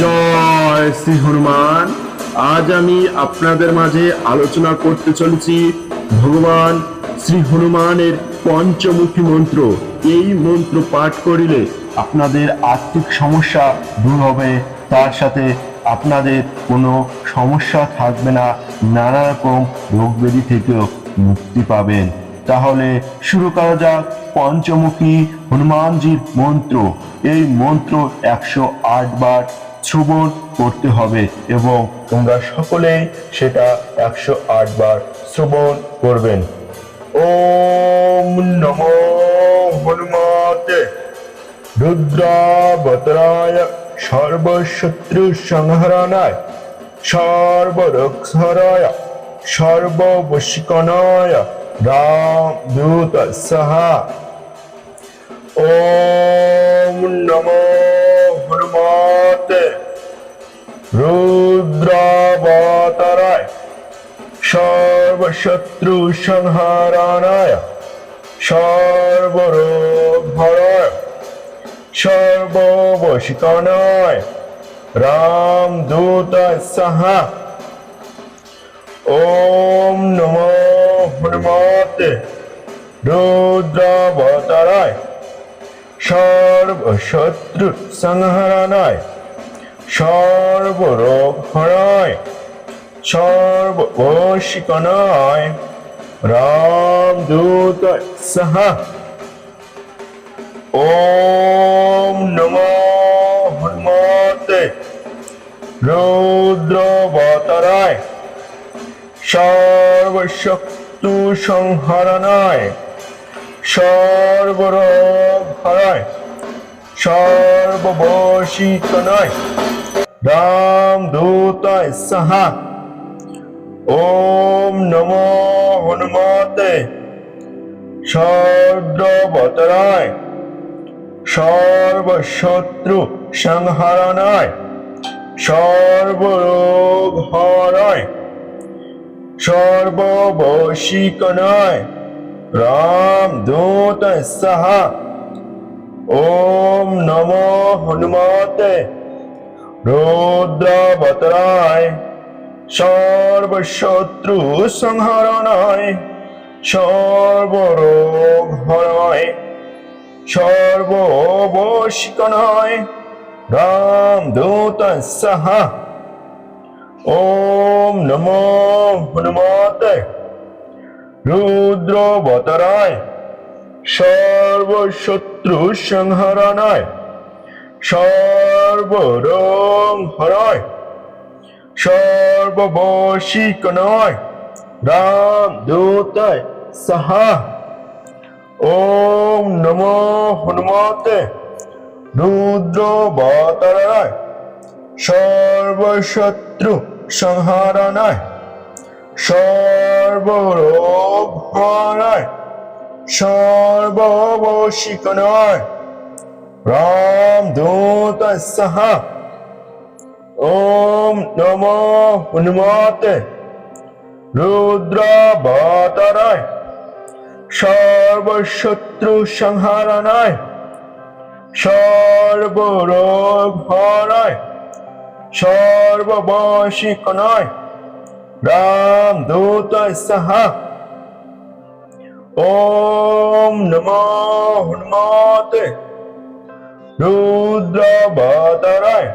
জয় শ্রী হনুমান। আজ আমি আপনাদের মাঝে আলোচনা করতে চলেছি ভগবান শ্রী হনুমানের পঞ্চমুখী মন্ত্র। এই মন্ত্র পাঠ করিলে আপনাদের আর্থিক সমস্যা দূর হবে, তার সাথে আপনাদের কোনো সমস্যা থাকবে না, নানা রকম রোগ ব্যাধি থেকেও মুক্তি পাবেন। তাহলে শুরু করা যাক পঞ্চমুখী হনুমানজির মন্ত্র। এই মন্ত্র একশো আট বার শ্রবণ করতে হবে এবং তোমরা সকলেই সেটা একশো আট বার শ্রবণ করবেন। ওম নমো রুদ্রাবতরায় সর্বশত্রু সংহরণায় সর্বরক্ষরায় সর্ববশিকনায় রাম দূত সাহা। ওম নমো রুদ্রাবতারায়, সর্বশত্রু সংহারানায় সর্বরোগ ভরায় সর্ববশিকনায় রাম দূত সাহা। ওম নমো হনুমতে রুদ্রাবতারায়, সর্বশত্রু সংহরণায় সর্বরোগ হরায় সর্বশিকনায় রাম দূত সাহা। ওম নমো হনুমতে রুদ্রবতরায় সর্বশক্তু সংহরণায় সর্বরোগ হরায় সর্ববশীকনায় রাম দূতায় সাহা। ওম নমো হনুমতে। সর্বতরায় সর্বশত্রু সংহরণায়। সর্বরোগ হরায় সর্ববশীকনায়। রাম দূত সাহা। ওম নমো হনুমতে। রুদ্রবতরায়, সর্বশত্রু সংহরণায় সর্বরোগ হরায় সর্ববশিকনায় রাম দূত সাহা। ওম নমো হনুমতে রুদ্রবতরায়, সর্বশত্রু সংহরণায় সর্বরোগ হরায় সর্ববশীকনায় রাম দূতায় সাহা, ওম নমো হনুমতে, রুদ্র রুদ্রবতরায় সর্বশত্রু সংহারণায় সর্বরোগ হরায় সর্ববশিক রাম দূত সাহা ওম নমো হনুমতে রুদ্রবতরায় সর্বশত্রু সংহারণায় সর্বরোগ হরায় সর্ববশিকনায় রাম দূত সাহা ওম নমো হনুমতে রুদ্রবতরায়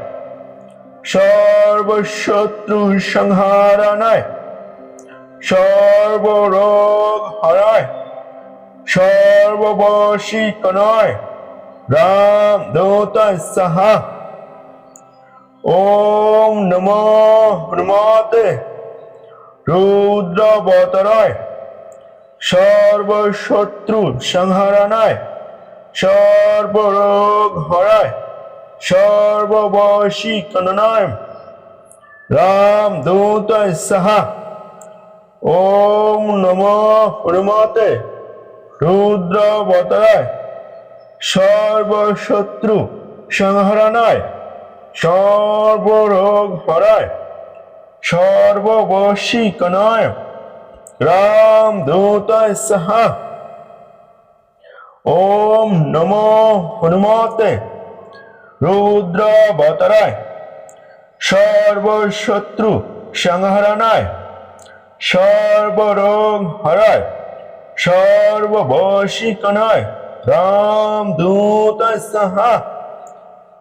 সর্বশত্রু সংহারণায় সর্বরোগ হরায় সর্ববশীকনায়, রাম দূত সাহা। ওম নমো হনুমতে রুদ্রবতরায় সর্বশত্রু সংহারণায় সর্বরোগ হরায় সর্ববশীকনায় রাম দূত সাহা, ওম নমো হনুমতে রুদ্রবতরায়, সর্বশত্রু সংহরণায় সর্বরোগ হরায় সর্ববশীকনায় রাম দূত সাহা ওম নমো হনুমতে। রুদ্রবতরায়। সর্বশত্রু সংহরণায়। সর্বরোগ হরায়। সর্ববশীকণায়। রাম দূত সাহা।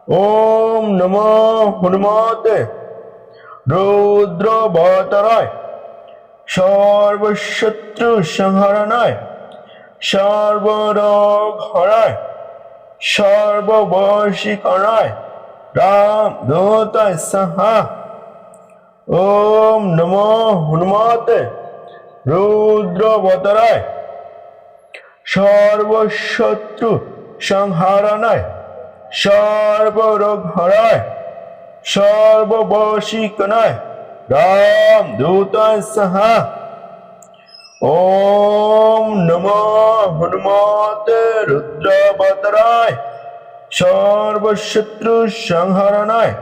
ওম নমো হনুমতে। রৌদ্র বতরায় সর্বশত্রু সংহরণায়। সর্বরোগ হরায় সর্ববশীকরণায় রাম দূত সাহা। ওম নমো হনুমতে রুদ্রবতরায়, সর্বশত্রু সংহারণায় সর্বরোগ হরায় সর্ববশীকণায় রাম দূতায় সাহা। ওম নমো হনুমতে রুদ্র বতরায় সর্বশত্রু সংহরণায়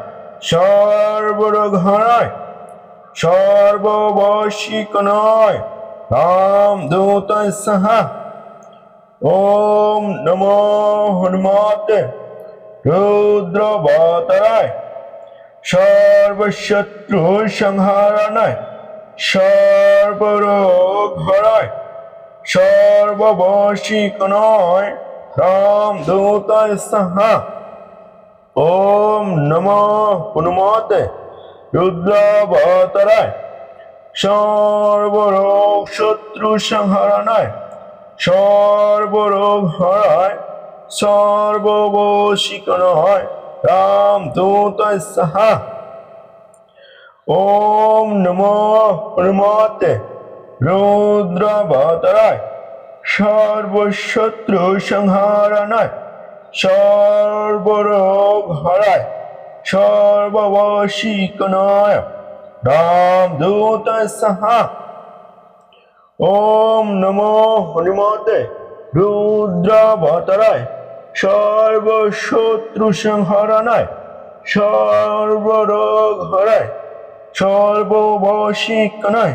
সর্বরোগ হরায় রাম দূতায় সাহা। ওম নমো হনুমতে রুদ্র বতরায় সর্বশত্রু সংহারণায় সর্বরোগ হরায় সর্ববশীকণায় রাম দূতায় সাহা। ওম নমো হনুমতে রুদ্রাবতরায় সর্বরোগ শত্রু সংহরণায় সর্বরোগ হরায় সর্ববশীকণায় রাম দূতায় সাহা। ওম নমো হনুমতে রুদ্রাবতরায় সর্বশত্রু সংহারণায় সর্বরোগ হরায় সর্ববশীকণায় রাম দূত সাহা। ওম নমো হনুমতে রুদ্রাবতরায় সর্বশত্রু সংহরণায় সর্বরোগ হরায় সর্ববশীকণায়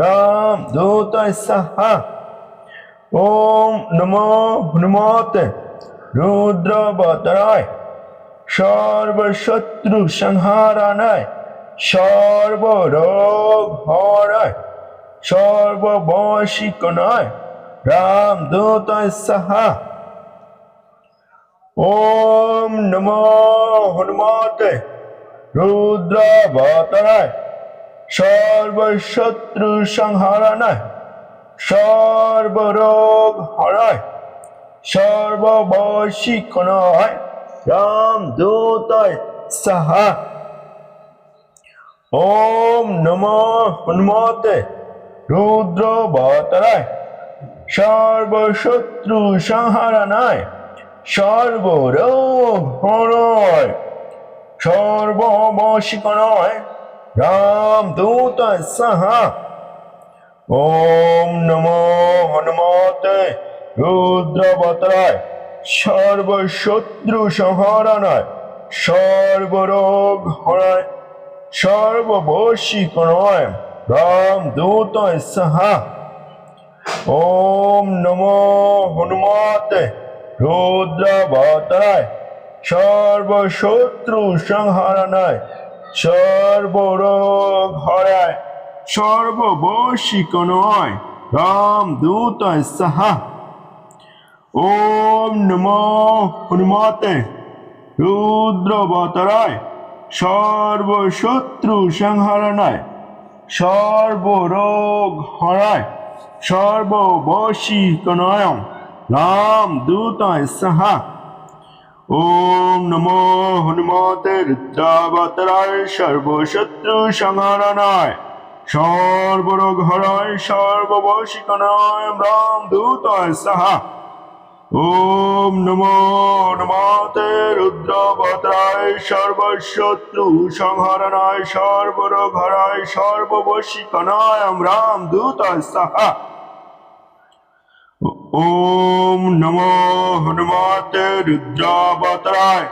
রাম দূত সাহা। ওম নমো হনুমতে রুদ্রবতরায় সর্বশত্রু সংহারানায়। সর্বরোগ হরায় সর্ববশীকণায় রাম দূত সাহা। ওম নমো হনুমতে রুদ্রবতরায় সর্বশত্রু সংহারানায় সর্বরোগ হরায় সর্ববশীকণায়, রাম দূতায় সাহা। ওম নমো হনুমতে রুদ্র বতরায় সর্বশত্রু সংহারানায় সর্বরোগ হরয় সর্ববশীকণায় রাম দূতায় সাহা। ওম নমো হনুমতে রুদ্রবতরায় সর্বশত্রু সংহরণায় সর্বরোগ হরায় রাম দূতয় সাহা। ওম নমো হনুমতে রুদ্রবতরায় সর্বশত্রু সংহরণায় সর্বরোগ হরায় সর্ববশীকণায় রাম দূতয় সাহা। ওম নমো হনুমতে রুদ্রবতরায়, সর্বশত্রু সংহরণায় সর্বরোগ হরায় সর্ববশীকণায় রাম দূতায় সাহা। ওম নমো হনুমতে রুদ্রাবতরায় সর্বশত্রু সংহরণায় সর্বরোগ হরায় সর্ববশীকণায় রাম দূতায় সাহা। ওম নমো নমতে রুদ্রবতরায় সর্বশত্রু সংহরণায় সর্বরোগ হরায় সর্ববশীকণায় রাম দূতায় সাহা। ওম নমো হনুমতে রুদ্রাবতরায়